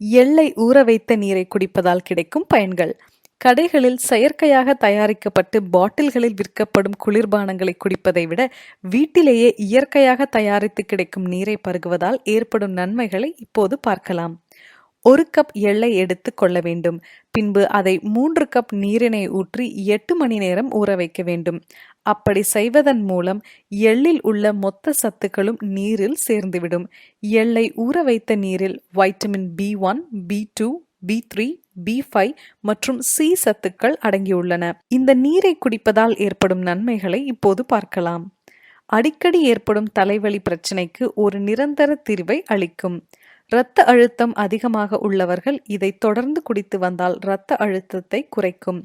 எள்ளை ஊற வைத்த நீரை குடிப்பதால் கிடைக்கும் பயன்கள். கடைகளில் செயற்கையாக தயாரிக்கப்பட்டு பாட்டில்களில் விற்கப்படும் குளிர்பானங்களை குடிப்பதை விட வீட்டிலேயே இயற்கையாக தயாரித்து கிடைக்கும் நீரை பருகுவதால் ஏற்படும் நன்மைகளை இப்போது பார்க்கலாம். ஒரு கப் எள்ளை எடுத்து கொள்ள வேண்டும். பின்பு அதை மூன்று கப் நீரினை ஊற்றி எட்டு மணி நேரம் ஊற வைக்க வேண்டும். அப்படி செய்வதன் மூலம் எள்ளில் உள்ள மொத்த சத்துக்களும் நீரில் சேர்ந்துவிடும். எள்ளை ஊற வைத்த நீரில் vitamin B one B two B three B five மற்றும் சி சத்துக்கள் அடங்கியுள்ளன. இந்த நீரை குடிப்பதால் ஏற்படும் நன்மைகளை இப்போது பார்க்கலாம். அடிக்கடி ஏற்படும் தலைவலி பிரச்சனைக்கு ஒரு நிரந்தர தீர்வை அளிக்கும். இரத்த அழுத்தம் அதிகமாக உள்ளவர்கள் இதை தொடர்ந்து குடித்து வந்தால் இரத்த அழுத்தத்தை குறைக்கும்.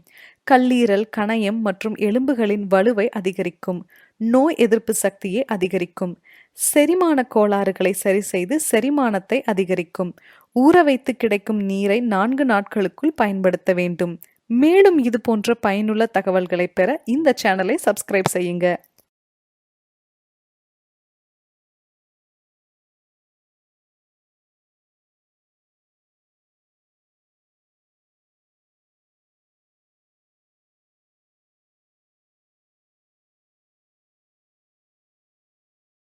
கல்லீரல் கணையம் மற்றும் எலும்புகளின் வலுவை அதிகரிக்கும். நோய் எதிர்ப்பு சக்தியை அதிகரிக்கும். செரிமான கோளாறுகளை சரி செய்து செரிமானத்தை அதிகரிக்கும். ஊற வைத்து கிடைக்கும் நீரை நான்கு நாட்களுக்குள் பயன்படுத்த வேண்டும். மேலும் இது போன்ற பயனுள்ள தகவல்களை பெற இந்த சேனலை சப்ஸ்கிரைப் செய்யுங்க.